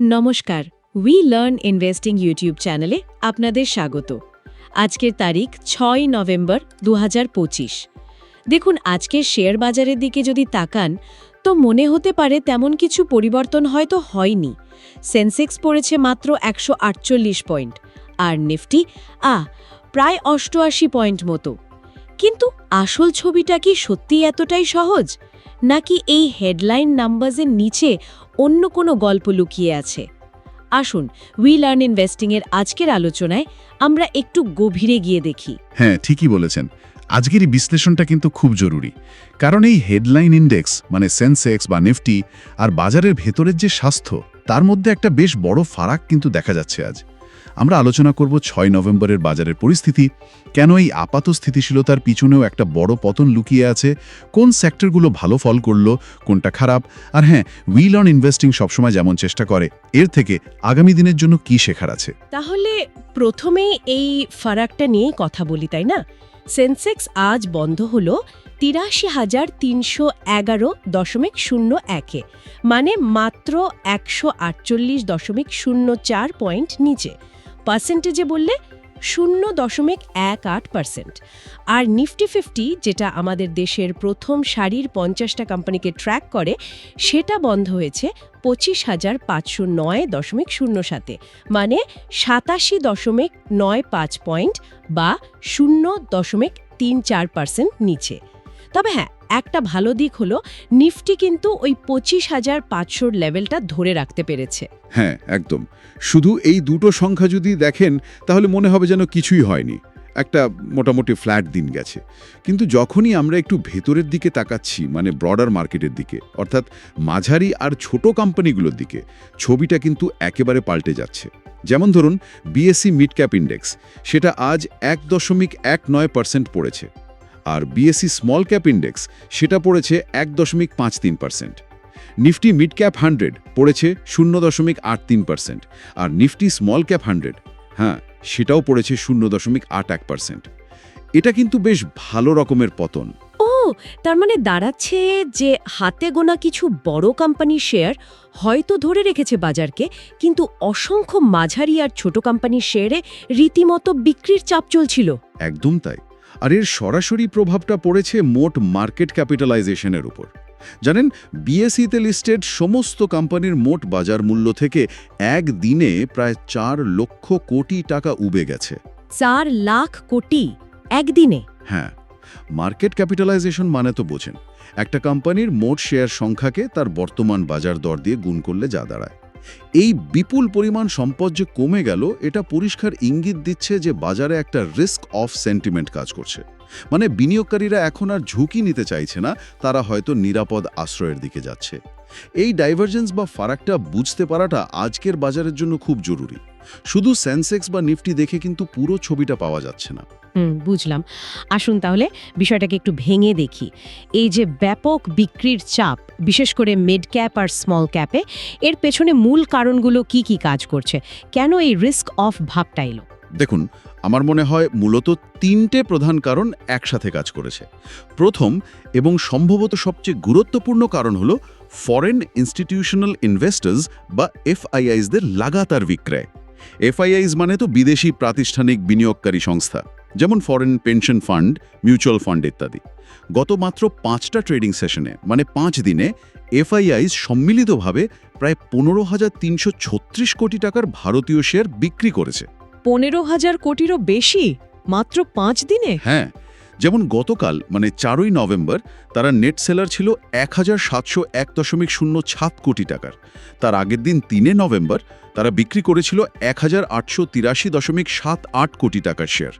নমস্কার we learn investing YouTube চ্যানেলে আপনাদের স্বাগত। আজকের তারিখ ছয় নভেম্বর দু হাজার পঁচিশ। দেখুন, আজকের শেয়ার বাজারের দিকে যদি তাকান, তো মনে হতে পারে তেমন কিছু পরিবর্তন হয়তো হয়নি। সেন্সেক্স পড়েছে মাত্র একশো আটচল্লিশ পয়েন্ট আর নিফটি আ, প্রায় অষ্টআশি পয়েন্ট মতো। কিন্তু আসল ছবিটা কি সত্যি এতটাই সহজ? নাকি এই হেডলাইন নাম্বারসের নিচে অন্য কোনো গল্প লুকিয়ে আছে? আসুন উই লার্ন ইনভেস্টিংয়ের আজকের আলোচনায় আমরা একটু গভীরে গিয়ে দেখি। হ্যাঁ ঠিকই বলেছেন। আজকের এই বিশ্লেষণটা কিন্তু খুব জরুরি। কারণ এই হেডলাইন ইন্ডেক্স মানে সেন্সেক্স বা নিফটি, আর বাজারের ভেতরের যে স্বাস্থ্য, তার মধ্যে একটা বেশ বড় ফারাক কিন্তু দেখা যাচ্ছে আজ। আমরা আলোচনা করব ছয় নভেম্বরের বাজারের পরিস্থিতি, কেন এই আপাত স্থিতিশীলতার পিছনেও একটা বড় পতন লুকিয়ে আছে, কোন সেক্টরগুলো ভালো ফল করল, কোনটা খারাপ, আর হ্যাঁ উইল অন ইনভেস্টিং সবসময় যেমন চেষ্টা করে, এর থেকে আগামী দিনের জন্য কি শেখার আছে? তাহলে প্রথমেই এই ফারাকটা নিয়েই কথা বলি, তাই না? সেন্সেক্স আজ বন্ধ হল তিরাশি হাজার তিনশো এগারো দশমিক শূন্য একে মানে মাত্র একশো আটচল্লিশ দশমিক শূন্য চার পয়েন্ট নিচে। পার্সেন্টেজে বললে শূন্য দশমিক এক আট পার্সেন্ট। আর নিফটি ফিফটি, যেটা আমাদের দেশের প্রথম সারির পঞ্চাশটা কোম্পানিকে ট্র্যাক করে, সেটা বন্ধ হয়েছে পঁচিশ হাজার পাঁচশো নয় দশমিক শূন্য সাতে। মানে সাতাশি দশমিক নয় পাঁচ পয়েন্ট বা শূন্য দশমিক তিন চার পার্সেন্ট নিচে। তবে হ্যাঁ একটা ভালো দিক হলো, নিফটি কিন্তু ওই পঁচিশ হাজার পাঁচশোর লেভেলটা ধরে রাখতে পেরেছে। হ্যাঁ একদম। শুধু এই দুটো সংখ্যা যদি দেখেন, তাহলে মনে হবে যেন কিছুই হয়নি। একটা মোটামুটি ফ্ল্যাট দিন গেছে। কিন্তু যখনই আমরা একটু ভেতরের দিকে তাকাচ্ছি মানে ব্রডার মার্কেটের দিকে, অর্থাৎ মাঝারি আর ছোট কোম্পানিগুলোর দিকে, ছবিটা কিন্তু একেবারে পাল্টে যাচ্ছে। যেমন ধরুন বিএসসি মিড ক্যাপ ইন্ডেক্স সেটা আজ এক দশমিক এক নয় পার্সেন্ট পড়েছে। আর বিএসসি স্মল ক্যাপ ইন্ডেক্স সেটা পড়েছে এক দশমিক পাঁচ তিন percent. Nifty mid cap hundred পড়েছে শূন্য দশমিক আট তিন পার্সেন্ট। আর নিফটি স্মল ক্যাপ হান্ড্রেড হ্যাঁ সেটাও পড়েছে শূন্য দশমিক আট এক পার্সেন্ট। এটা কিন্তু বেশ ভালো রকমের পতন। ও তার মানে দাঁড়াচ্ছে যে হাতে গোনা কিছু বড় কোম্পানির শেয়ার হয়তো ধরে রেখেছে বাজারকে কিন্তু অসংখ্য মাঝারি আর ছোট কোম্পানির শেয়ারে রীতিমতো বিক্রির চাপ চলছিল। একদম তাই। আর এর সরাসরি প্রভাবটা পড়েছে মোট মার্কেট ক্যাপিটালাইজেশনের উপর। জানেন বিএসইতে লিস্টেড সমস্ত কোম্পানির মোট বাজার মূল্য থেকে এক দিনে প্রায় চার লক্ষ কোটি টাকা উবে গেছে। চার লাখ কোটি একদিনে? হ্যাঁ মার্কেট ক্যাপিটালাইজেশন মানে তো বোঝেন একটা কোম্পানির মোট শেয়ার সংখ্যাকে তার বর্তমান বাজার দর দিয়ে গুণ করলে যা দাঁড়ায়। এই বিপুল পরিমাণ সম্পদ যে কমে গেল, এটা পরিষ্কার ইঙ্গিত দিচ্ছে যে বাজারে একটা রিস্ক অফ সেন্টিমেন্ট কাজ করছে। মানে বিনিয়োগকারীরা এখন আর ঝুঁকি নিতে চাইছে না, তারা হয়তো নিরাপদ আশ্রয়ের দিকে যাচ্ছে। এই ডাইভারজেন্স বা ফারাকটা বুঝতে পারাটা আজকের বাজারের জন্য খুব জরুরি। শুধু সেন্সেক্স বা নিফটি দেখে কিন্তু পুরো ছবিটা পাওয়া যাচ্ছে না। হুম বুঝলাম। আসুন তাহলে বিষয়টাকে একটু ভেঙে দেখি। এই যে ব্যাপক বিক্রির চাপ বিশেষ করে মিড ক্যাপ আর স্মল ক্যাপে এর পেছনে মূল কারণগুলো কি কি কাজ করছে? কেন এই রিস্ক অফ ভাবটা এলো? দেখুন আমার মনে হয় মূলত তিনটে প্রধান কারণ একসাথে কাজ করেছে। প্রথম এবং সম্ভবত সবচেয়ে গুরুত্বপূর্ণ কারণ হলো ফরেন ইনস্টিটিউশনাল ইনভেস্টার্স বা এফআইআইসদের লাগাতার বিক্রয়। এফআইআইস মানে তো বিদেশি প্রাতিষ্ঠানিক বিনিয়োগকারী সংস্থা যেমন foreign pension fund mutual fund ইত্যাদি। গত মাত্র পাঁচটা ট্রেডিং সেশনে মানে পাঁচ দিনে এফআইআইস সম্মিলিতভাবে প্রায় পনেরো হাজার তিনশো ছত্রিশ কোটি টাকার ভারতীয় শেয়ার বিক্রি করেছে। পনেরো হাজার কোটিরও বেশি? মাত্র পাঁচ দিনে? হ্যাঁ যেমন গতকাল মানে চারই নভেম্বর তারা নেট সেলার ছিল এক হাজার সাতশো এক দশমিক শূন্য সাত কোটি টাকার। তার আগের দিন তিনে নভেম্বর তারা বিক্রি করেছিল এক হাজার আটশো তিরাশি দশমিক সাত আট কোটি টাকার শেয়ার।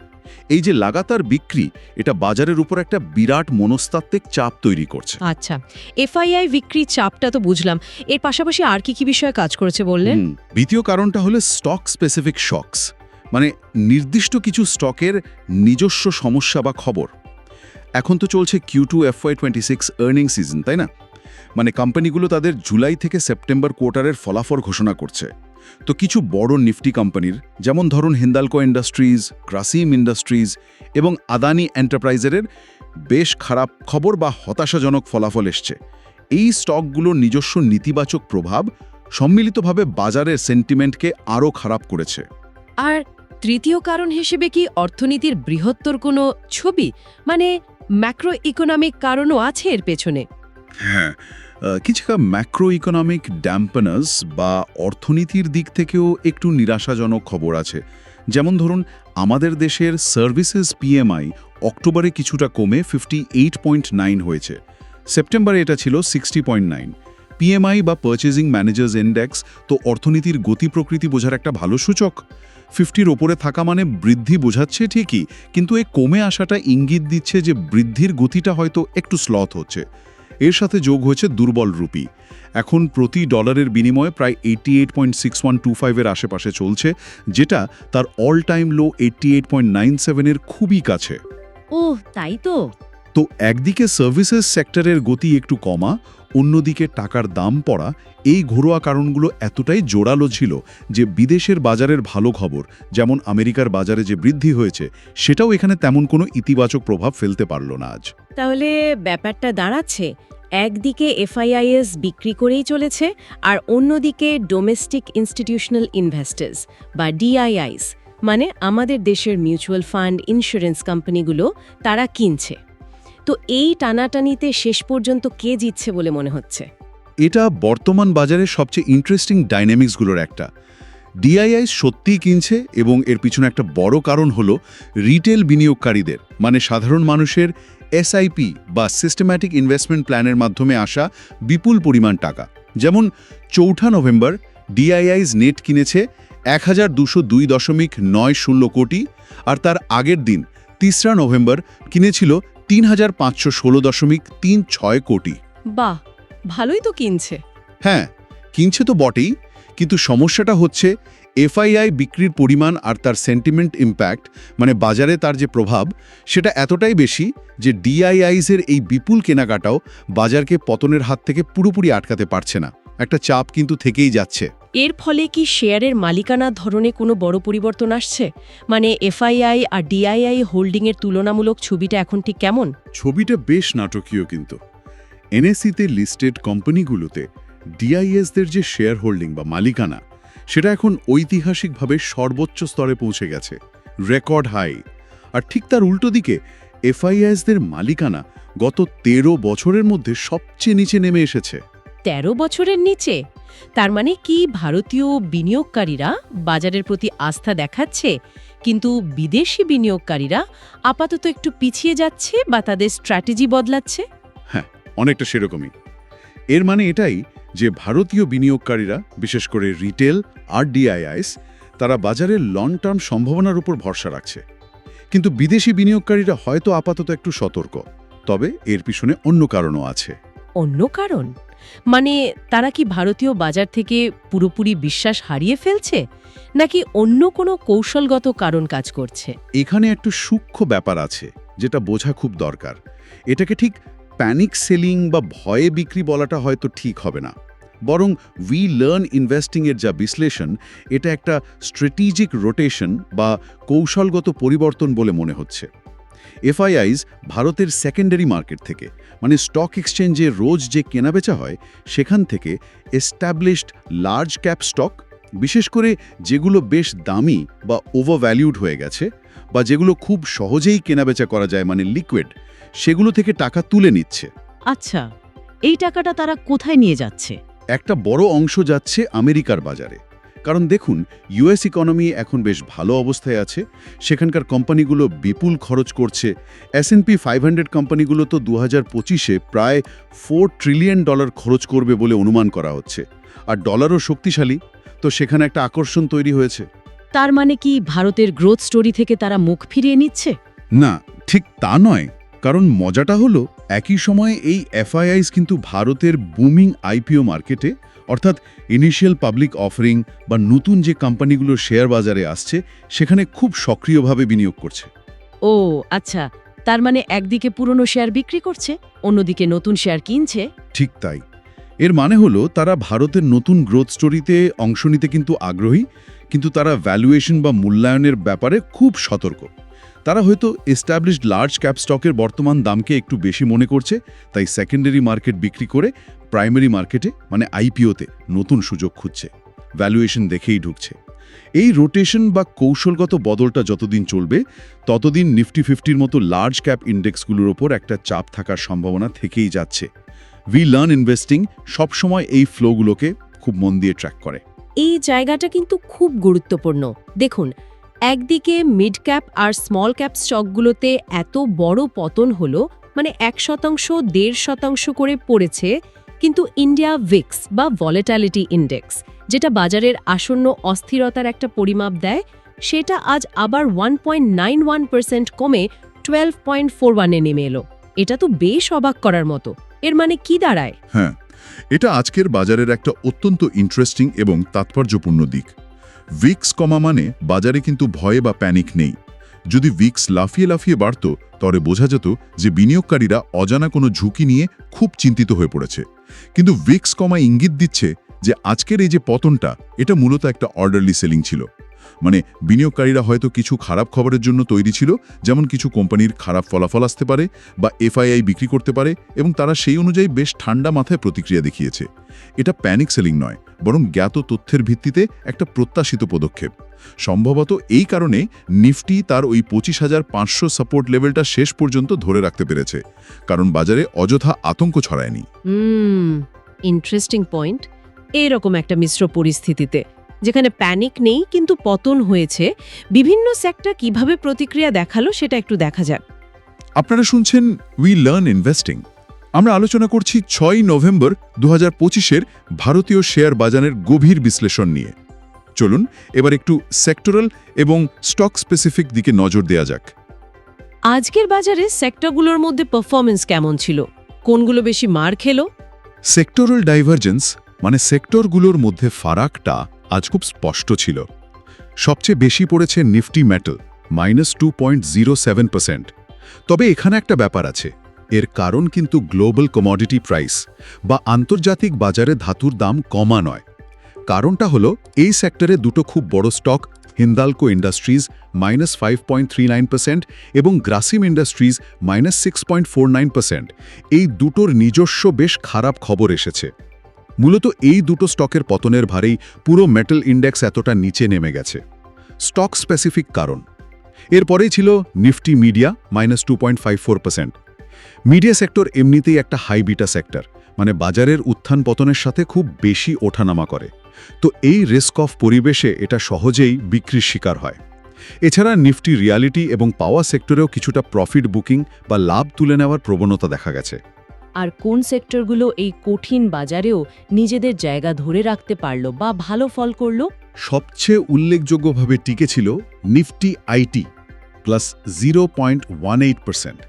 এই যে লাগাতার বিক্রি এটা বাজারের উপর একটা বিরাট মনস্তাত্ত্বিক চাপ তৈরি করছে। আচ্ছা এফআইআই বিক্রি চাপটা তো বুঝলাম। এর পাশাপাশি আর কি কি বিষয়ে কাজ করেছে বললেন? দ্বিতীয় কারণটা হলো স্টক স্পেসিফিক শকস মানে নির্দিষ্ট কিছু স্টকের নিজস্ব সমস্যা বা খবর। এখন তো চলছে Q two FY twenty six earning season তাই না? মানে কোম্পানিগুলো তাদের জুলাই থেকে সেপ্টেম্বর কোয়ার্টারের ফলাফল ঘোষণা করছে। তো কিছু বড় নিফটি কোম্পানির যেমন ধরুন হিন্দালকো ইন্ডাস্ট্রিজ গ্রাসিম ইন্ডাস্ট্রিজ এবং আদানি এন্টারপ্রাইজের বেশ খারাপ খবর বা হতাশাজনক ফলাফল এসছে। এই স্টকগুলোর নিজস্ব নেতিবাচক প্রভাব সম্মিলিতভাবে বাজারের সেন্টিমেন্টকে আরও খারাপ করেছে। আর তৃতীয় কারণ হিসেবে কি অর্থনীতির বৃহত্তর কোনো ছবি? মানে ম্যাক্রো ইকোনমিক কারণও আছে এর পেছনে। হ্যাঁ আহ, কিছু ম্যাক্রো ইকোনমিক ড্যাম্পনার্স বা অর্থনীতির দিক থেকেও একটু নিরাশাজনক খবর আছে। যেমন ধরুন আমাদের দেশের সার্ভিসেস পিএমআই অক্টোবরে কিছুটা কমে ফিফটি হয়েছে। সেপ্টেম্বরে এটা ছিল সিক্সটি পিএমআই বা পারচেজিং ম্যানেজার্স ইন্ডেক্স তো অর্থনীতির গতি প্রকৃতি বোঝার একটা ভালো সূচক। ফিফটির ওপরে থাকা মানে বৃদ্ধি বোঝাচ্ছে ঠিকই, কিন্তু এ কমে আসাটা ইঙ্গিত দিচ্ছে যে বৃদ্ধির গতিটা হয়তো একটু স্লথ হচ্ছে। এর সাথে যোগ হয়েছে দুর্বল রুপি। এখন প্রতি ডলারের বিনিময়ে প্রায় eighty eight point six one two ফাইভের আশেপাশে চলছে, যেটা তার all time low eighty eight point nine সেভেনের খুবই কাছে। ও তাই তো। তো একদিকে সার্ভিসেস সেক্টরের গতি একটু কমা, অন্যদিকে টাকার দাম পড়া, এই ঘরোয়া কারণগুলো এতটাই জোরালো ছিল যে বিদেশের বাজারের ভালো খবর, যেমন আমেরিকার বাজারে যে বৃদ্ধি হয়েছে, সেটাও এখানে তেমন কোনো ইতিবাচক প্রভাব ফেলতে পারল না আজ। তাহলে ব্যাপারটা দাঁড়াচ্ছে, একদিকে এফআইআইএস বিক্রি করেই চলেছে আর অন্যদিকে ডোমেস্টিক ইনস্টিটিউশনাল ইনভেস্টার্স বা ডিআইআইস মানে আমাদের দেশের মিউচুয়াল ফান্ড, ইন্স্যুরেন্স কোম্পানিগুলো তারা কিনছে। তো এই টানাটানিতে শেষ পর্যন্ত কে জিতছে বলে মনে হচ্ছে? এটা বর্তমান বাজারের সবচেয়ে ইন্টারেস্টিং ডাইনামিক্সগুলোর একটা। ডিআইআই সত্যিই কিনছে এবং এর পিছনে একটা বড় কারণ হলো রিটেল বিনিয়োগকারীদের মানে সাধারণ মানুষের এসআইপি বা সিস্টেম্যাটিক ইনভেস্টমেন্ট প্ল্যানের মাধ্যমে আসা বিপুল পরিমাণ টাকা। যেমন চৌঠা নভেম্বর ডিআইআইস নেট কিনেছে এক হাজার দুশো দুই দশমিক নয় শূন্য কোটি, আর তার আগের দিন, তিসরা নভেম্বর, কিনেছিল তিন হাজার পাঁচশো ষোলো দশমিক তিন ছয় কোটি। বাহ ভালোই তো কিনছে। হ্যাঁ কিনছে তো বটেই কিন্তু সমস্যাটা হচ্ছে এফআইআই বিক্রির পরিমাণ আর তার সেন্টিমেন্ট ইম্প্যাক্ট মানে বাজারে তার যে প্রভাব সেটা এতটাই বেশি যে ডিআইআইসের এই বিপুল কেনাকাটাও বাজারকে পতনের হাত থেকে পুরোপুরি আটকাতে পারছে না। একটা চাপ কিন্তু থেকেই যাচ্ছে। এর ফলে কি শেয়ারের মালিকানার ধরনে কোনো বড় পরিবর্তন আসছে? মানে এফআইআই আর ডিআইআই হোল্ডিংয়ের তুলনামূলক ছবিটা এখন ঠিক কেমন? ছবিটা বেশ নাটকীয় কিন্তু। এনএসিতে লিস্টেড কোম্পানিগুলোতে ডিআইএসদের যে শেয়ার হোল্ডিং বা মালিকানা সেটা এখন ঐতিহাসিকভাবে সর্বোচ্চ স্তরে পৌঁছে গেছে। Record high. আর ঠিক তার উল্টো দিকে এফআইএসদের মালিকানা গত তেরো বছরের মধ্যে সবচেয়ে নিচে নেমে এসেছে। ১৩ বছরের নিচে। তার মানে কি ভারতীয় বিনিয়োগকারীরা বাজারের প্রতি আস্থা দেখাচ্ছে কিন্তু বিদেশি বিনিয়োগকারীরা আপাতত একটু পিছিয়ে যাচ্ছে বা তাদের স্ট্র্যাটেজি বদলাচ্ছে? হ্যাঁ অনেকটা সেরকমই। এর মানে এটাই যে ভারতীয় বিনিয়োগকারীরা বিশেষ করে রিটেল আর ডিআইআইস তারা বাজারের লং টার্ম সম্ভাবনার উপর ভরসা রাখছে। কিন্তু বিদেশি বিনিয়োগকারীরা হয়তো আপাতত একটু সতর্ক তবে এর পিছনে অন্য কারণও আছে। অন্য কারণ? মানে তারা কি ভারতীয় বাজার থেকে পুরোপুরি বিশ্বাস হারিয়ে ফেলছে? নাকি অন্য কোনো কৌশলগত কারণ কাজ করছে? এখানে একটু সূক্ষ্ম ব্যাপার আছে, যেটা বোঝা খুব দরকার। এটাকে ঠিক প্যানিক সেলিং বা ভয়ে বিক্রি বলাটা হয়তো ঠিক হবে না। বরং উই লার্ন ইনভেস্টিংয়ের যা বিশ্লেষণ, এটা একটা স্ট্র্যাটেজিক রোটেশন বা কৌশলগত পরিবর্তন বলে মনে হচ্ছে। এফআইআইস ভারতের সেকেন্ডারি মার্কেট থেকে মানে স্টক এক্সচেঞ্জে রোজ যে কেনাবেচা হয় সেখান থেকে এস্টাবলিশড লার্জ ক্যাপ স্টক বিশেষ করে যেগুলো বেশ দামি বা ওভারভ্যালিউড হয়ে গেছে বা যেগুলো খুব সহজেই কেনাবেচা করা যায় মানে লিকুইড সেগুলো থেকে টাকা তুলে নিচ্ছে। আচ্ছা এই টাকাটা তারা কোথায় নিয়ে যাচ্ছে? একটা বড় অংশ যাচ্ছে আমেরিকার বাজারে। কারণ দেখুন ইউএস ইকোনমি এখন বেশ ভালো অবস্থায় আছে সেখানকার কোম্পানিগুলো বিপুল খরচ করছে এসএনপি ফাইভ হান্ড্রেড কোম্পানিগুলো তো দু হাজার পঁচিশে প্রায় ফোর ট্রিলিয়ন ডলার খরচ করবে বলে অনুমান করা হচ্ছে আর ডলারও শক্তিশালী তো সেখানে একটা আকর্ষণ তৈরি হয়েছে। তার মানে কি ভারতের গ্রোথ স্টোরি থেকে তারা মুখ ফিরিয়ে নিচ্ছে? না ঠিক তা নয় কারণ মজাটা হলো একই সময়ে এই এফআইআইস কিন্তু ভারতের বুমিং আইপিও মার্কেটে অর্থাৎ ইনিশিয়াল পাবলিক অফারিং বা নতুন যে কোম্পানিগুলো শেয়ার বাজারে আসছে সেখানে খুব সক্রিয়ভাবে বিনিয়োগ করছে। ও আচ্ছা। তার মানে একদিকে পুরনো শেয়ার বিক্রি করছে অন্যদিকে নতুন শেয়ার কিনছে? ঠিক তাই। এর মানে হলো তারা ভারতের নতুন গ্রোথ স্টোরিতে অংশ নিতে কিন্তু আগ্রহী কিন্তু তারা ভ্যালুয়েশন বা মূল্যায়নের ব্যাপারে খুব সতর্ক। তারা হয়তো এস্টাবলিশড লার্জ ক্যাপ স্টকের বর্তমান দামকে একটু বেশি মনে করছে তাই সেকেন্ডারি মার্কেট বিক্রি করে প্রাইমারি মার্কেটে মানে আইপিওতে নতুন সুযোগ খুঁজছে। ভ্যালুয়েশন দেখেই ঢুকছে। এই রোটেশন বা কৌশলগত বদলটা যতদিন চলবে, ততদিন নিফটি ফিফটির মতো লার্জ ক্যাপ ইন্ডেক্সগুলোর ওপর একটা চাপ থাকার সম্ভাবনা থেকেই যাচ্ছে। উই লার্ন ইনভেস্টিং সবসময় এই ফ্লোগুলোকে খুব মন দিয়ে ট্র্যাক করে। এই জায়গাটা কিন্তু খুব গুরুত্বপূর্ণ। দেখুন, একদিকে মিড ক্যাপ আর স্মল ক্যাপ স্টকগুলোতে এত বড় পতন হলো মানে এক শতাংশ, দেড় শতাংশ করে পড়েছে কিন্তু ইন্ডিয়া ভিক্স বা ভলেটালিটি ইন্ডেক্স যেটা বাজারের আসন্ন অস্থিরতার একটা পরিমাপ দেয়, সেটা আজ আবার ওয়ান কমে টুয়েলভ পয়েন্ট ফোর ওয়ানে নেমে এলো। এটা তো বেশ অবাক করার মতো। এর মানে কি দাঁড়ায়? হ্যাঁ এটা আজকের বাজারের একটা অত্যন্ত ইন্টারেস্টিং এবং তাৎপর্যপূর্ণ দিক। ভিক্স কমা মানে বাজারে কিন্তু ভয়ে বা প্যানিক নেই। যদি ভিক্স লাফিয়ে লাফিয়ে বাড়ত, তবে বোঝা যেত যে বিনিয়োগকারীরা অজানা কোনো ঝুঁকি নিয়ে খুব চিন্তিত হয়ে পড়েছে। কিন্তু ভিক্স কমায় ইঙ্গিত দিচ্ছে যে আজকের এই যে পতনটা, এটা মূলত একটা অর্ডারলি সেলিং ছিল। মানে বিনিয়োগকারীরা হয়তো কিছু খারাপ খবরের জন্য তৈরি ছিল, যেমন কিছু কোম্পানির খারাপ ফলাফল আসতে পারে বা এফআইআই বিক্রি করতে পারে এবং তারা সেই অনুযায়ী বেশ ঠান্ডা মাথায় প্রতিক্রিয়া দেখিয়েছে। এটা প্যানিক সেলিং নয় বরং জ্ঞাত তথ্যের ভিত্তিতে একটা প্রত্যাশিত পদক্ষেপ। সম্ভবত এই কারণে নিফটি তার ওই পঁচিশ হাজার পাঁচশো সাপোর্ট লেভেলটা শেষ পর্যন্ত ধরে রাখতে পেরেছে কারণ বাজারে অযথা আতঙ্ক ছড়ায়নি। ইন্টারেস্টিং পয়েন্ট এরকম একটা মিশ্র পরিস্থিতিতে যেখানে প্যানিক নেই কিন্তু পতন হয়েছে বিভিন্ন সেক্টর কীভাবে প্রতিক্রিয়া দেখাল সেটা একটু দেখা যাক। আপনারা শুনছেন উই লার্ন ইনভেস্টিং আমরা আলোচনা করছি ছয় নভেম্বর দু হাজার পঁচিশের ভারতীয় শেয়ার বাজারের গভীর বিশ্লেষণ নিয়ে। চলুন এবার একটু সেক্টরাল এবং স্টক স্পেসিফিক দিকে নজর দেয়া যাক। আজকের বাজারে সেক্টরগুলোর মধ্যে পারফরমেন্স কেমন ছিল? কোনগুলো বেশি মার খেলো? সেক্টরাল ডাইভারজেন্স মানে সেক্টরগুলোর মধ্যে ফারাকটা আজ খুব স্পষ্ট ছিল। সবচেয়ে বেশি পড়েছে Nifty metal minus two point zero seven percent তবে এখানে একটা ব্যাপার আছে। এর কারণ কিন্তু গ্লোবাল কমোডিটি প্রাইস বা আন্তর্জাতিক বাজারে ধাতুর দাম কমা নয়। কারণটা হলো, এই সেক্টরে দুটো খুব বড় stock, Hindalco industries minus five এবং গ্রাসিম ইন্ডাস্ট্রিজ মাইনাস সিক্স এই দুটোর নিজস্ব বেশ খারাপ খবর এসেছে। মূলত এই দুটো স্টকের পতনের ভারেই পুরো মেটাল ইন্ডেক্স এতটা নিচে নেমে গেছে। স্টক স্পেসিফিক কারণ। এরপরেই ছিল Nifty media minus two point five four media sector এমনিতেই একটা হাই বিটা সেক্টর মানে বাজারের উত্থান পতনের সাথে খুব বেশি ওঠানামা করে। তো এই রিস্ক অফ পরিবেশে এটা সহজেই বিক্রির শিকার হয়। এছাড়া নিফটি রিয়ালিটি এবং পাওয়ার সেক্টরেও কিছুটা প্রফিট বুকিং বা লাভ তুলে নেওয়ার প্রবণতা দেখা গেছে। আর কোন সেক্টরগুলো এই কঠিন বাজারেও নিজেদের জায়গা ধরে রাখতে পারল বা ভালো ফল করল? সবচেয়ে উল্লেখযোগ্যভাবে টিকেছিল Nifty IT plus zero point one eight percent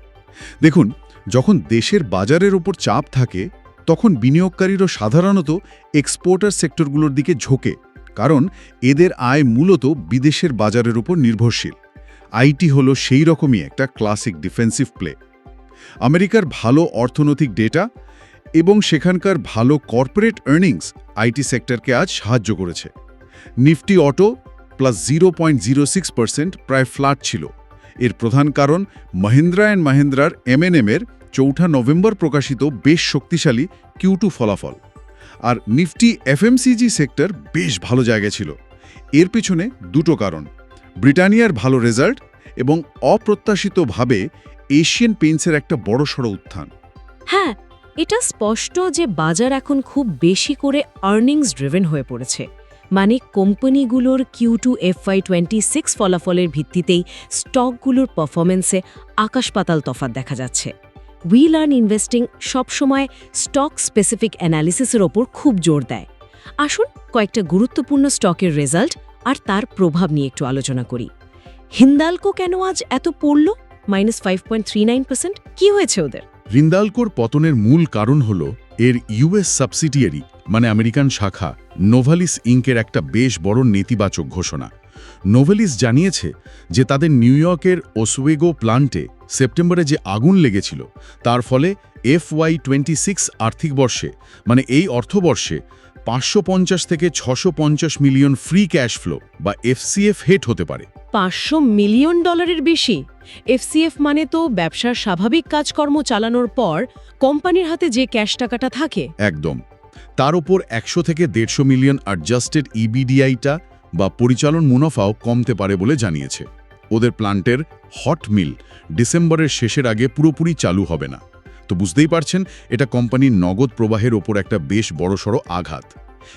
দেখুন যখন দেশের বাজারের ওপর চাপ থাকে, তখন বিনিয়োগকারীরা সাধারণত এক্সপোর্টার সেক্টরগুলোর দিকে ঝোঁকে, কারণ এদের আয় মূলত বিদেশের বাজারের উপর নির্ভরশীল। আইটি হলো সেই রকমই একটা ক্লাসিক ডিফেন্সিভ প্লে আমেরিকার ভালো অর্থনৈতিক ডেটা এবং সেখানকার ভালো কর্পোরেট আর্নিংস আইটি সেক্টরকে আজ সাহায্য করেছে। Nifty auto plus zero point zero six percent প্রায় ফ্ল্যাট ছিল। এর প্রধান কারণ মহিন্দ্রা অ্যান্ড মাহিন্দ্রার এমএনএমের চৌঠা নভেম্বর প্রকাশিত বেশ শক্তিশালী কিউ ফলাফল। আর নিফটি এফএমসিজি সেক্টর বেশ ভালো জায়গায় ছিল। এর পিছনে দুটো কারণ, ব্রিটানিয়ার ভালো রেজাল্ট এবং অপ্রত্যাশিতভাবে এশিয়ান পেইন্টসের একটা বড়সড় উত্থান। হ্যাঁ এটা স্পষ্ট যে বাজার এখন খুব বেশি করে আর্নিংস ড্রিভেন হয়ে পড়েছে। মানে কোম্পানিগুলোর Q two FY twenty six ফলাফলের ভিত্তিতেই স্টকগুলোর পারফরমেন্সে আকাশ পাতাল তফাত দেখা যাচ্ছে। উই লার্ন ইনভেস্টিং সবসময় স্টক স্পেসিফিক অ্যানালিসিসের ওপর খুব জোর দেয়। আসুন কয়েকটা গুরুত্বপূর্ণ স্টকের রেজাল্ট আর তার প্রভাব নিয়ে একটু আলোচনা করি। হিন্দালকো কেন আজ এত পড়ল? Minus five point three nine percent? কী হয়েছে ওদের? রিন্দালকোর পতনের মূল কারণ হল এর ইউএস সাবসিডিয়ারি মানে আমেরিকান শাখা, নোভালিস ইঙ্কের একটা বেশ বড় নেতিবাচক ঘোষণা। নোভেলিস জানিয়েছে যে তাদের নিউ ইয়র্কের ওসওয়েগো প্লান্টে সেপ্টেম্বরে যে আগুন লেগেছিল, তার ফলে এফ ওয়াই টোয়েন্টি সিক্স আর্থিক বর্ষে মানে এই অর্থবর্ষে পাঁচশো পঞ্চাশ থেকে ছশো মিলিয়ন ফ্রি ক্যাশ ফ্লো বা এফসিএফ হেট হতে পারে। পাঁচশো মিলিয়ন ডলারের বেশি। এফসিএফ মানে তো ব্যবসার স্বাভাবিক কাজকর্ম চালানোর পর কোম্পানির হাতে যে ক্যাশ টাকাটা থাকে। একদম। তার ওপর একশো থেকে দেড়শো মিলিয়ন অ্যাডজাস্টেড ইবিডিআইটা বা পরিচালন মুনাফাও কমতে পারে বলে জানিয়েছে। ওদের প্লান্টের হট মিল ডিসেম্বরের শেষের আগে পুরোপুরি চালু হবে না। তো বুঝতেই পারছেন, এটা কোম্পানির নগদ প্রবাহের ওপর একটা বেশ বড়সড় আঘাত।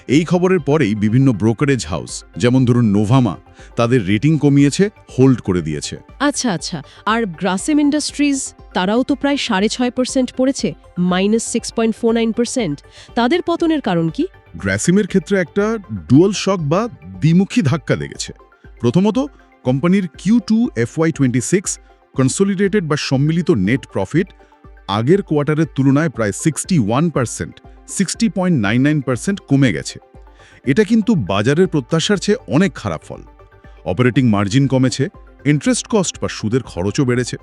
এই খবরের পরেই বিভিন্ন ব্রোকারেজ হাউস যেমন ধরুন নোভামা তাদের রেটিং কমিয়েছে হোল্ড করে দিয়েছে। আচ্ছা আচ্ছা আর গ্রাসেম ইন্ডাস্ট্রিজ তারাও তো প্রায় সাড়ে ছয় পার্সেন্ট পড়েছে minus six point four nine percent তাদের পতনের কারণ কি? গ্র্যাসিমের ক্ষেত্রে একটা ডুয়াল শক বা দ্বিমুখী ধাক্কা লেগেছে। প্রথমত কোম্পানির Q two FY twenty six consolidated বা সম্মিলিত নেট প্রফিট আগের কোয়ার্টারের তুলনায় প্রায় sixty one percent, sixty point nine nine percent কমে গেছে। এটা কিন্তু বাজারের প্রত্যাশার চেয়ে অনেক খারাপ ফল। অপারেটিং মার্জিন কমেছে, ইন্টারেস্ট কস্ট বা সুদের খরচও বেড়েছে।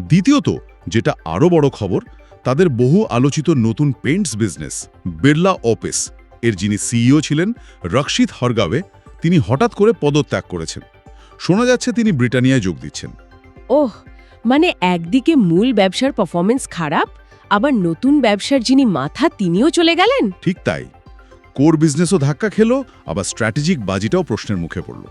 দ্বিতীয়ত, যেটা আরও বড় খবর, তাদের বহু আলোচিত নতুন পেন্টস বিজনেস, বিড়লা অপেস, এর যিনি সিইও ছিলেন, রক্ষিত হরগাবে তিনি হঠাৎ করে পদত্যাগ করেছেন। শোনা যাচ্ছে তিনি ব্রিটানিয়ায় যোগ দিচ্ছেন। ওহ মানে একদিকে মূল ব্যবসার পারফরমেন্স খারাপ আবার নতুন ব্যবসার যিনি মাথা তিনিও চলে গেলেন? ঠিক তাই। কোর বিজনেসও ধাক্কা খেলো আবার স্ট্র্যাটেজিক বাজিটাও প্রশ্নের মুখে পড়ল।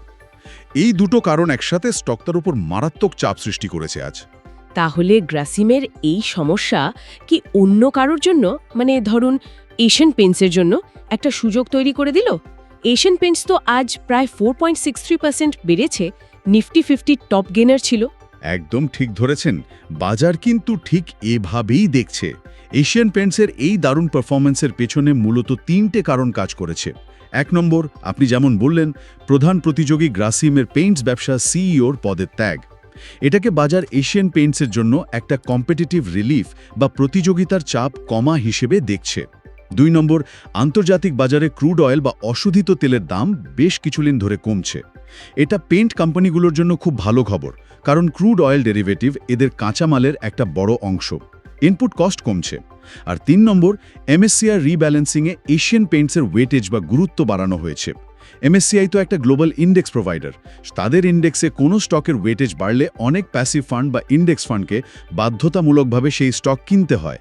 এই দুটো কারণ একসাথে স্টকটার উপর মারাত্মক চাপ সৃষ্টি করেছে আজ। তাহলে গ্রাসিমের এই সমস্যা কি অন্য কারোর জন্য? মানে ধরুন এশিয়ান পেন্টসের জন্য একটা সুযোগ তৈরি করে দিল? এশিয়ান পেন্টস তো আজ প্রায় four point six three percent বেড়েছে নিফটি ফিফটি টপ গেনার ছিল। একদম ঠিক ধরেছেন। বাজার কিন্তু ঠিক এভাবেই দেখছে। এশিয়ান পেন্টসের এই দারুণ পারফরম্যান্সের পেছনে মূলত তিনটে কারণ কাজ করেছে। এক নম্বর, আপনি যেমন বললেন, প্রধান প্রতিযোগী গ্রাসিমের পেইন্টস ব্যবসা সিইওর পদের ত্যাগ। এটাকে বাজার এশিয়ান পেইন্টসের জন্য একটা কম্পিটিটিভ রিলিফ বা প্রতিযোগিতার চাপ কমা হিসেবে দেখছে। দুই নম্বর, আন্তর্জাতিক বাজারে ক্রুড অয়েল বা অশোধিত তেলের দাম বেশ কিছুদিন ধরে কমছে। এটা পেইন্ট কোম্পানিগুলোর জন্য খুব ভালো খবর, কারণ ক্রুড অয়েল ডেরিভেটিভ এদের কাঁচামালের একটা বড় অংশ। ইনপুট কস্ট কমছে। আর তিন নম্বর এমএসসিআর রিব্যালেন্সিংয়ে এশিয়ান পেইন্টসের ওয়েটেজ বা গুরুত্ব বাড়ানো হয়েছে। এমএসসিআই তো একটা গ্লোবাল ইন্ডেক্স প্রোভাইডার তাদের ইন্ডেক্সে কোনো স্টকের ওয়েটেজ বাড়লে অনেক প্যাসিভ ফান্ড বা ইন্ডেক্স ফান্ডকে বাধ্যতামূলকভাবে সেই স্টক কিনতে হয়।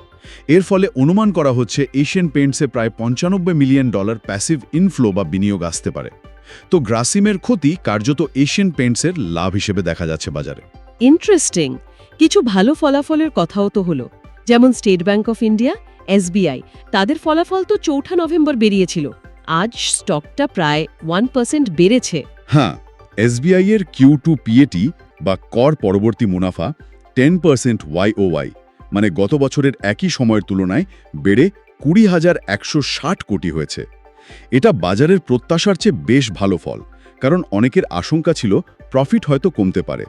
এর ফলে অনুমান করা হচ্ছে এশিয়ান পেইন্টসে প্রায় পঞ্চানব্বই মিলিয়ন ডলার প্যাসিভ ইনফ্লো বা বিনিয়োগ আসতে পারে। তো গ্রাসিমের ক্ষতি কার্যত এশিয়ান পেইন্টসের লাভ হিসেবে দেখা যাচ্ছে বাজারে। ইন্টারেস্টিং। কিছু ভালো ফলাফলের কথাও তো হলো। যেমন State Bank of India SBI তাদের ফলাফল তো চৌঠা নভেম্বর বেরিয়েছিল। আজ স্টকটা প্রায় ওয়ান পার্সেন্ট বেড়েছে। হ্যাঁ এসবিআই এর কিউ টু পিএটি বা কর পরবর্তী মুনাফা টেন পার্সেন্ট ওয়াই মানে গত বছরের একই সময়ের তুলনায় বেড়ে কুড়ি হাজার একশো ষাট কোটি হয়েছে। এটা বাজারের প্রত্যাশার চেয়ে বেশ ভালো ফল কারণ অনেকের আশঙ্কা ছিল প্রফিট হয়তো কমতে পারে।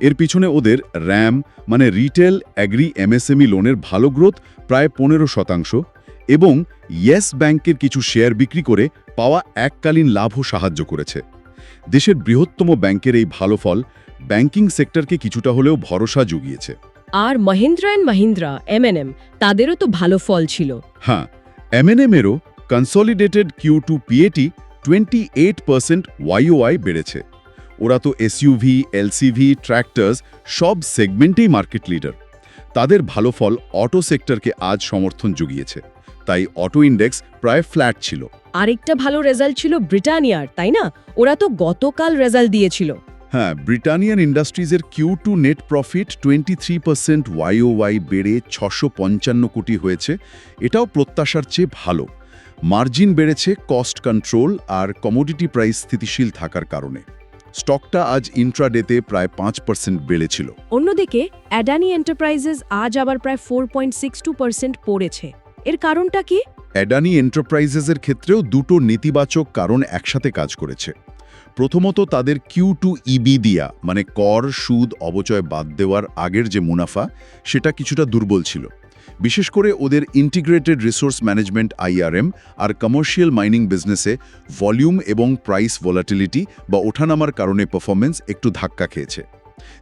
এর পিছনে ওদের র্যাম মানে রিটেল অ্যাগ্রি এমএসএমই লোনের ভালো গ্রোথ প্রায় পনেরো শতাংশ এবং ইয়েস ব্যাংকের কিছু শেয়ার বিক্রি করে পাওয়া এককালীন লাভও সাহায্য করেছে। দেশের বৃহত্তম ব্যাংকের এই ভালো ফল ব্যাংকিং সেক্টরকে কিছুটা হলেও ভরসা জুগিয়েছে। আর মহিন্দ্রা অ্যান্ড মহিন্দ্রা এমএনএম তাদেরও তো ভালো ফল ছিল। হ্যাঁ এমএনএমেরও consolidated Q two PAT twenty eight percent YOY বেড়েছে। ওরা তো এসইউভি এলসিভি ট্র্যাক্টার্স সব সেগমেন্টেই মার্কেট লিডার তাদের ভালো ফল অটো সেক্টরকে আজ সমর্থন জুগিয়েছে। তাই অটো ইন্ডেক্স প্রায় ফ্ল্যাট ছিল। আরেকটা ভালো রেজাল্ট ছিল ব্রিটানিয়ার তাই না? ওরা তো গতকাল রেজাল্ট দিয়েছিল। হ্যাঁ ব্রিটানিয়ান ইন্ডাস্ট্রিজের Q two net profit twenty three percent YOY বেড়ে ছশো পঞ্চান্ন কোটি হয়েছে। এটাও প্রত্যাশার চেয়ে ভালো। মার্জিন বেড়েছে কস্ট কন্ট্রোল আর কমোডিটি প্রাইস স্থিতিশীল থাকার কারণে। স্টকটা আজ ইন্ট্রাডেতে প্রায় পাঁচ পার্সেন্ট বেড়েছিল। অন্যদিকে অ্যাডানি এন্টারপ্রাইজেস আজ আবার প্রায় four point six two percent পড়েছে। এর কারণটা কি? অ্যাডানি এন্টারপ্রাইজেসের ক্ষেত্রেও দুটো নেতিবাচক কারণ একসাথে কাজ করেছে। প্রথমত তাদের কিউ টু ইবি দিয়া মানে কর সুদ অবচয় বাদ দেওয়ার আগের যে মুনাফা সেটা কিছুটা দুর্বল ছিল। বিশেষ করে ওদের ইন্টিগ্রেটেড রিসোর্স ম্যানেজমেন্ট আইআরএম আর কমার্শিয়াল মাইনিং বিজনেসে ভলিউম এবং প্রাইস ভোলাটিলিটি বা ওঠানামার কারণে পারফরমেন্স একটু ধাক্কা খেয়েছে।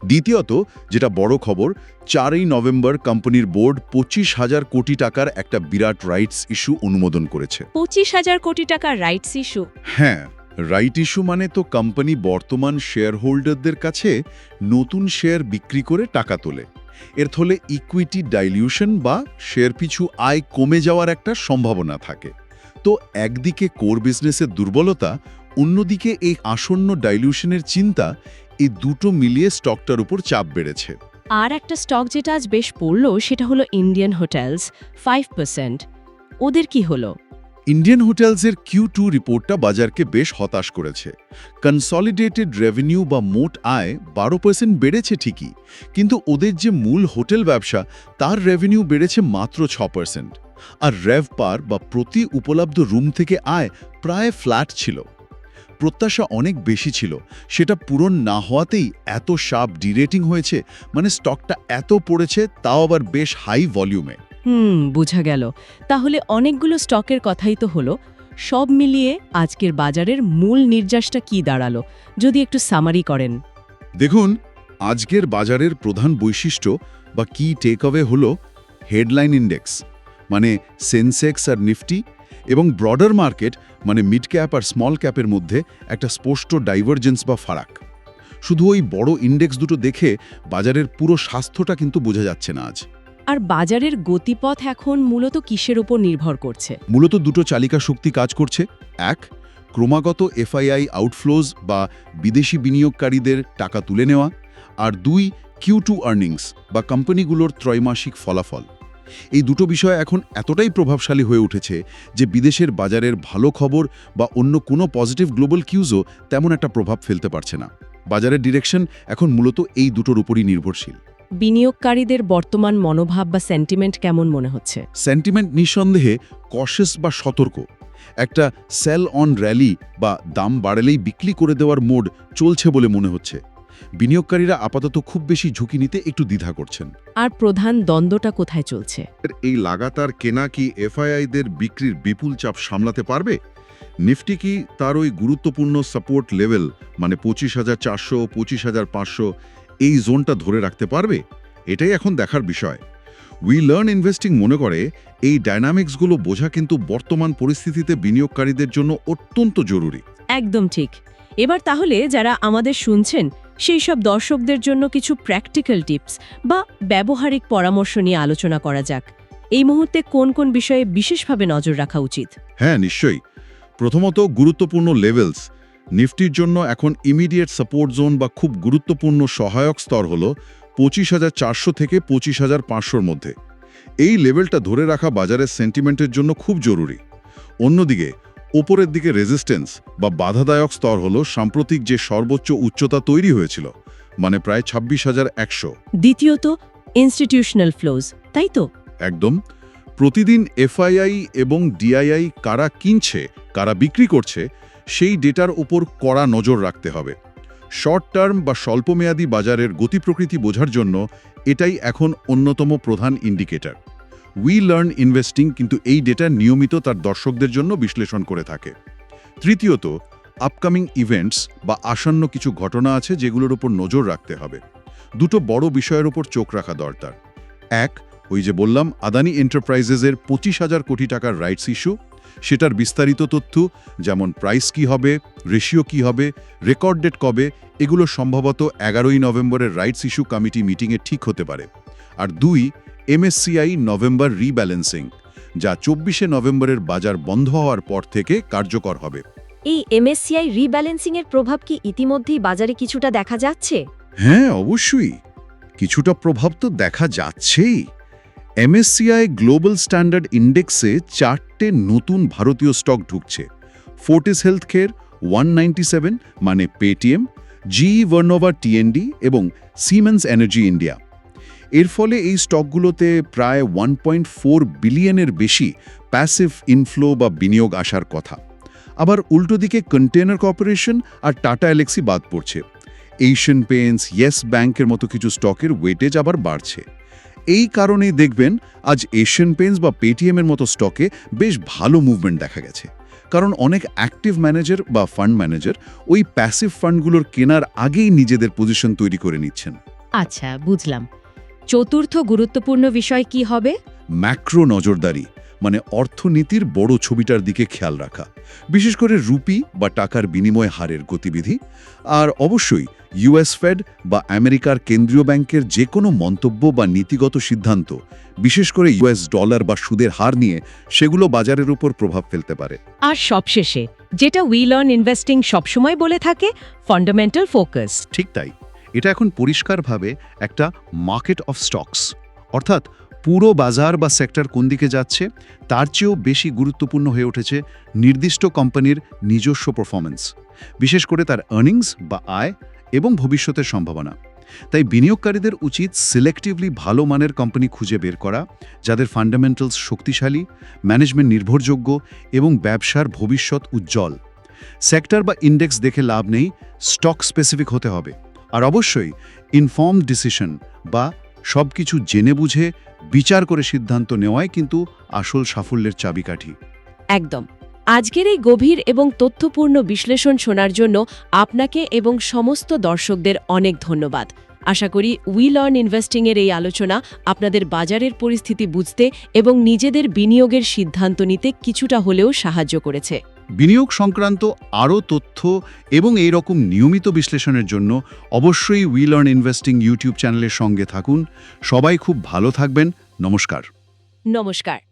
দ্বিতীয়ত যেটা বড় খবর চারই নভেম্বর কোম্পানির বোর্ড পঁচিশ হাজার কোটি টাকার একটা বিরাট রাইটস ইস্যু অনুমোদন করেছে। পঁচিশ হাজার কোটি টাকার রাইটস ইস্যু হ্যাঁ রাইট ইস্যু মানে তো কোম্পানি বর্তমান শেয়ার হোল্ডারদের কাছে নতুন শেয়ার বিক্রি করে টাকা তোলে। এর ফলে ইকুইটি ডাইলিউশন বা শেয়ার পিছু আয় কমে যাওয়ার একটা সম্ভাবনা থাকে। তো একদিকে কোর বিজনেসের দুর্বলতা, অন্যদিকে এই আসন্ন ডাইলিউশনের চিন্তা এই দুটো মিলিয়ে স্টকটার উপর চাপ বেড়েছে। আর একটা স্টক যেটা আজ বেশ পড়ল সেটা হলো ইন্ডিয়ান হোটেলস ফাইভ ওদের কি হলো? ইন্ডিয়ান হোটেলসের কিউ টু রিপোর্টটা বাজারকে বেশ হতাশ করেছে। কনসলিডেটেড রেভিনিউ বা মোট আয় বারো পার্সেন্ট বেড়েছে ঠিকই, কিন্তু ওদের যে মূল হোটেল ব্যবসা, তার রেভিনিউ বেড়েছে মাত্র ছ পার্সেন্ট আর রেভ পার বা প্রতি উপলব্ধ রুম থেকে আয় প্রায় ফ্ল্যাট ছিল। প্রত্যাশা অনেক বেশি ছিল, সেটা পূরণ না হওয়াতেই এত শার্প ডিরেটিং হয়েছে মানে স্টকটা এত পড়েছে, তাও আবার বেশ হাই ভলিউমে হুম, বোঝা গেল। তাহলে অনেকগুলো স্টকের কথাই তো হলো। সব মিলিয়ে আজকের বাজারের মূল নির্যাসটা কি দাঁড়াল? যদি একটু সামারি করেন। দেখুন, আজকের বাজারের প্রধান বৈশিষ্ট্য বা কি টেক অ্যাওয়ে হল হেডলাইন ইন্ডেক্স মানে সেন্সেক্স আর নিফটি এবং ব্রডার মার্কেট মানে মিড ক্যাপ আর স্মল ক্যাপের মধ্যে একটা স্পষ্ট ডাইভারজেন্স বা ফারাক। শুধু ওই বড় ইন্ডেক্স দুটো দেখে বাজারের পুরো স্বাস্থ্যটা কিন্তু বোঝা যাচ্ছে না আজ। আর বাজারের গতিপথ এখন মূলত কিসের উপর নির্ভর করছে? মূলত দুটো চালিকা শক্তি কাজ করছে। এক, ক্রমাগত এফআইআই আউটফ্লোজ বা বিদেশি বিনিয়োগকারীদের টাকা তুলে নেওয়া। আর দুই কিউ টু আর্নিংস বা কোম্পানিগুলোর ত্রৈমাসিক ফলাফল। এই দুটো বিষয় এখন এতটাই প্রভাবশালী হয়ে উঠেছে যে বিদেশের বাজারের ভালো খবর বা অন্য কোনো পজিটিভ গ্লোবাল কিউজও তেমন একটা প্রভাব ফেলতে পারছে না। বাজারের ডিরেকশন এখন মূলত এই দুটোর উপরই নির্ভরশীল। বিনিয়োগকারীদের বর্তমান মনোভাব বা সেন্টিমেন্ট কেমন মনে হচ্ছে? সেন্টিমেন্ট নিঃসন্দেহে কশেস বা সতর্ক। একটা সেল অন র্যালি বা দাম বাড়ালেই বিক্রি করে দেওয়ার মোড চলছে বলে মনে হচ্ছে। বিনিয়োগকারীরা আপাতত খুব বেশি ঝুঁকি নিতে একটু দ্বিধা করছেন। আর প্রধান দ্বন্দ্বটা কোথায় চলছে? এই লাগাতার কেনা কি এফআইআইদের বিক্রির বিপুল চাপ সামলাতে পারবে? নিফটি কি তার ওই গুরুত্বপূর্ণ সাপোর্ট লেভেল মানে পঁচিশ হাজার চারশো পঁচিশ হাজার পাঁচশো এই জোনটা ধরে রাখতে পারবে? এটাই এখন দেখার বিষয়। উই লার্ন ইনভেস্টিং মনে করে এই ডায়নামিক্সগুলো বোঝা কিন্তু বর্তমান পরিস্থিতিতে বিনিয়োগকারীদের জন্য অত্যন্ত জরুরি। একদম ঠিক। এবার তাহলে যারা আমাদের শুনছেন সেই সব দর্শকদের জন্য কিছু প্র্যাকটিক্যাল টিপস বা ব্যবহারিক পরামর্শ নিয়ে আলোচনা করা যাক। এই মুহূর্তে কোন কোন বিষয়ে বিশেষভাবে নজর রাখা উচিত? হ্যাঁ নিশ্চয়ই। প্রথমত গুরুত্বপূর্ণ লেভেলস নিফটির জন্য এখন ইমিডিয়েট সাপোর্ট জোন বা খুব গুরুত্বপূর্ণ সহায়ক স্তর হল পঁচিশ হাজার চারশো থেকে পঁচিশ হাজার পাঁচশোর মধ্যে। এই লেভেলটা ধরে রাখা বাজারের সেন্টিমেন্টের জন্য খুব জরুরি। অন্যদিকে ওপরের দিকে রেজিস্ট্যান্স বা বাধাদায়ক স্তর হল সাম্প্রতিক যে সর্বোচ্চ উচ্চতা তৈরি হয়েছিল মানে প্রায় ছাব্বিশ হাজার একশো। দ্বিতীয়ত ইনস্টিটিউশনাল ফ্লোজ তাই তো? একদম। প্রতিদিন এফআইআই এবং ডিআইআই কারা কিনছে, কারা বিক্রি করছে, সেই ডেটার উপর কড়া নজর রাখতে হবে। শর্ট টার্ম বা স্বল্পমেয়াদী বাজারের গতি প্রকৃতি বোঝার জন্য এটাই এখন অন্যতম প্রধান ইন্ডিকেটর। উই লার্ন ইনভেস্টিং কিন্তু এই ডেটা নিয়মিত তার দর্শকদের জন্য বিশ্লেষণ করে থাকে। তৃতীয়ত আপকামিং ইভেন্টস বা আসন্ন কিছু ঘটনা আছে যেগুলোর উপর নজর রাখতে হবে। দুটো বড় বিষয়ের উপর চোখ রাখা দরকার। এক ওই যে বললাম আদানি এন্টারপ্রাইজেসের পঁচিশ হাজার কোটি টাকার রাইটস ইস্যু সেটার বিস্তারিত তথ্য যেমন প্রাইস কি হবে রেশিও কি হবে রেকর্ড ডেট কবে এগুলো সম্ভবত এগারোই নভেম্বরের রাইটস ইস্যু কমিটি মিটিংয়ে ঠিক হতে পারে। আর দুই এমএসসিআই নভেম্বর রিব্যালেন্সিং যা চব্বিশে নভেম্বরের বাজার বন্ধ হওয়ার পর থেকে কার্যকর হবে। এই এমএসসিআই রিব্যালেন্সিং এর প্রভাব কি ইতিমধ্যেই বাজারে কিছুটা দেখা যাচ্ছে? হ্যাঁ অবশ্যই। কিছুটা প্রভাব তো দেখা যাচ্ছেই। এমএসসিআই গ্লোবাল স্ট্যান্ডার্ড ইন্ডেক্সে চারটে নতুন ভারতীয় স্টক ঢুকছে। ফোর্টিস হেলথ কেয়ার ওয়ান মানে পেটিএম জি ভার্নোভা টিএনডি এবং সিমেন্স এনার্জি ইন্ডিয়া এর ফলে এই স্টকগুলোতে প্রায় ওয়ান পয়েন্ট ফোর বিলিয়নের বেশি প্যাসিভ ইনফ্লো বা বিনিয়োগ আসার কথা। আবার উল্টো দিকে কন্টেনার কর্পোরেশন আর টাটা এলেক্সি বাদ পড়ছে। এশিয়ান পেন্টস ইয়েস ব্যাংকের মতো কিছু স্টকের ওয়েটেজ আবার বাড়ছে। এই কারণেই দেখবেন আজ এশিয়ান পেন্স বা পেটিএমের মতো স্টকে বেশ ভালো মুভমেন্ট দেখা গেছে। কারণ অনেক অ্যাক্টিভ ম্যানেজার বা ফান্ড ম্যানেজার ওই প্যাসিভ ফান্ডগুলোর কেনার আগেই নিজেদের পজিশন তৈরি করে নিচ্ছেন। আচ্ছা বুঝলাম। চতুর্থ গুরুত্বপূর্ণ বিষয় কি হবে? ম্যাক্রো নজরদারি। মানে অর্থনীতির বড় ছবিটার দিকে খেয়াল রাখা। বিশেষ করে রুপি বা টাকার বিনিময় হারের গতিবিধি। আর অবশ্যই ইউএস ফেড বা আমেরিকার কেন্দ্রীয় ব্যাংকের যে কোনো মন্তব্য বা নীতিগত সিদ্ধান্ত বিশেষ করে ইউএস ডলার বা সুদের হার নিয়ে সেগুলো বাজারের উপর প্রভাব ফেলতে পারে। আর সবশেষে যেটা উইল অন ইনভেস্টিং সবসময় বলে থাকে ফান্ডামেন্টাল ফোকাস ঠিক তাই। এটা এখন পরিষ্কারভাবে একটা মার্কেট অফ স্টকস অর্থাৎ পুরো বাজার বা সেক্টর কোন দিকে যাচ্ছে, তার চেয়েও বেশি গুরুত্বপূর্ণ হয়ে উঠেছে নির্দিষ্ট কোম্পানির নিজস্ব পারফরমেন্স বিশেষ করে তার আর্নিংস বা আয় এবং ভবিষ্যতের সম্ভাবনা। তাই বিনিয়োগকারীদের উচিত সিলেক্টিভলি ভালো মানের কোম্পানি খুঁজে বের করা, যাদের ফান্ডামেন্টালস শক্তিশালী ম্যানেজমেন্ট নির্ভরযোগ্য এবং ব্যবসার ভবিষ্যৎ উজ্জ্বল। সেক্টর বা ইন্ডেক্স দেখে লাভ নেই স্টক স্পেসিফিক হতে হবে। আর অবশ্যই ইনফর্ম ডিসিশন বা সব কিছু জেনে বুঝে বিচার করে সিদ্ধান্ত নেওয়াই কিন্তু আসল সাফল্যের চাবিকাঠি। একদম। আজকের এই গভীর এবং তথ্যপূর্ণ বিশ্লেষণ শোনার জন্য আপনাকে এবং সমস্ত দর্শকদের অনেক ধন্যবাদ। আশা করি উইল অন ইনভেস্টিংয়ের এই আলোচনা আপনাদের বাজারের পরিস্থিতি বুঝতে এবং নিজেদের বিনিয়োগের সিদ্ধান্ত নিতে কিছুটা হলেও সাহায্য করেছে। বিনিয়োগ সংক্রান্ত আরও তথ্য এবং এই রকম নিয়মিত বিশ্লেষণের জন্য অবশ্যই উই লার্ন ইনভেস্টিং ইউটিউব চ্যানেলের সঙ্গে থাকুন। সবাই খুব ভালো থাকবেন। নমস্কার। নমস্কার।